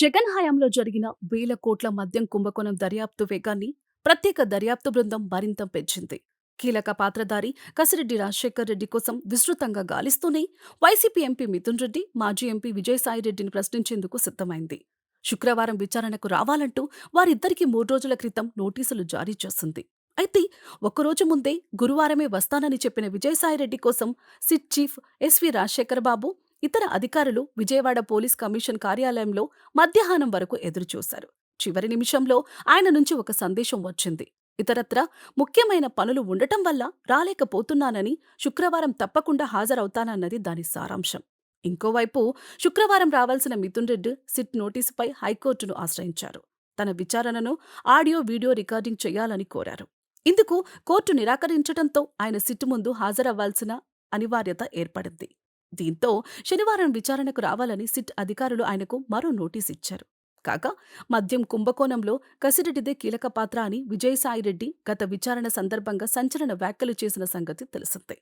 జగన్ హయాంలో జరిగిన వేల కోట్ల మద్యం కుంభకోణం దర్యాప్తు వేగాన్ని ప్రత్యేక దర్యాప్తు బృందం మరింత పెంచింది. కీలక పాత్రధారి కసిరెడ్డి రాజశేఖర్ రెడ్డి కోసం విస్తృతంగా గాలిస్తూనే వైసీపీ ఎంపీ మిథున్ రెడ్డి మాజీ ఎంపీ విజయసాయిరెడ్డిని ప్రశ్నించేందుకు సిద్ధమైంది. శుక్రవారం విచారణకు రావాలంటూ వారిద్దరికీ మూడు రోజుల క్రితం నోటీసులు జారీ చేసింది. అయితే ఒక్కరోజు ముందే గురువారమే వస్తానని చెప్పిన విజయసాయిరెడ్డి కోసం SIT chief SV Rajasekhar Babu ఇతర అధికారులు విజయవాడ పోలీస్ కమిషన్ కార్యాలయంలో మధ్యాహ్నం వరకు ఎదురుచూశారు. చివరి నిమిషంలో ఆయన నుంచి ఒక సందేశం వచ్చింది. ఇతరత్ర ముఖ్యమైన పనులు ఉండటం వల్ల రాలేకపోతున్నానని శుక్రవారం తప్పకుండా హాజరవుతానన్నది దాని సారాంశం. ఇంకోవైపు శుక్రవారం రావాల్సిన మిథున్ రెడ్డి సిట్ నోటీసుపై హైకోర్టును ఆశ్రయించారు. తన విచారణను ఆడియో వీడియో రికార్డింగ్ చేయాలని కోరారు. ఇందుకు కోర్టు నిరాకరించడంతో ఆయన సిట్ ముందు హాజరవ్వాల్సిన అనివార్యత ఏర్పడింది. దీంతో శనివారం విచారణకు రావాలని సిట్ అధికారులు ఆయనకు మరో నోటీస్ ఇచ్చారు. కాగా మద్యం కుంభకోణంలో కసిరెడ్డిదే కీలక పాత్ర అని విజయసాయిరెడ్డి గత విచారణ సందర్భంగా సంచలన వ్యాఖ్యలు చేసిన సంగతి తెలిసిందే.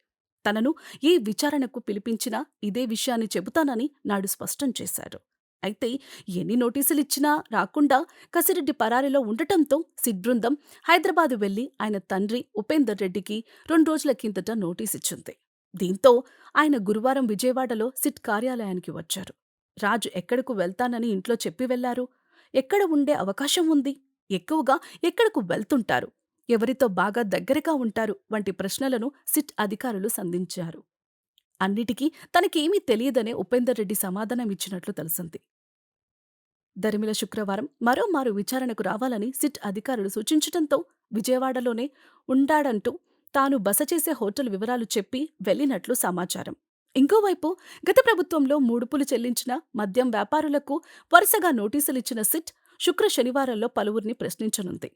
తనను ఏ విచారణకు పిలిపించినా ఇదే విషయాన్ని చెబుతానని నాడు స్పష్టం చేశారు. అయితే ఎన్ని నోటీసులు ఇచ్చినా రాకుండా కసిరెడ్డి పరారీలో ఉండటంతో సిట్ బృందం హైదరాబాద్ వెళ్ళి ఆయన తండ్రి ఉపేందర్ రెడ్డికి రెండు రోజుల కిందట నోటీస్ ఇచ్చింది. దీంతో ఆయన గురువారం విజయవాడలో సిట్ కార్యాలయానికి వచ్చారు. రాజు ఎక్కడకు వెళ్తానని ఇంట్లో చెప్పి వెళ్ళారు. ఎక్కడ ఉండే అవకాశం ఉంది? ఎక్కువగా ఎక్కడకు వెళ్తుంటారు? ఎవరితో బాగా దగ్గరగా ఉంటారు? వంటి ప్రశ్నలను సిట్ అధికారులు సంధించారు. అన్నిటికీ తనకేమీ తెలియదనే ఉపేందర్ రెడ్డి సమాధానం ఇచ్చినట్లు తెలిసింది. దరిమిల శుక్రవారం మరోమారు విచారణకు రావాలని సిట్ అధికారులు సూచించడంతో విజయవాడలోనే ఉండాడంటూ తాను బస చేసే హోటల్ వివరాలు చెప్పి వెళ్ళినట్లు సమాచారం. ఇంకోవైపు గత ప్రభుత్వంలో మూడుపులు చెల్లించిన మద్యం వ్యాపారులకు వరుసగా నోటీసులిచ్చిన సిట్ శుక్ర శనివారంలో పలువురిని ప్రశ్నించనుంది.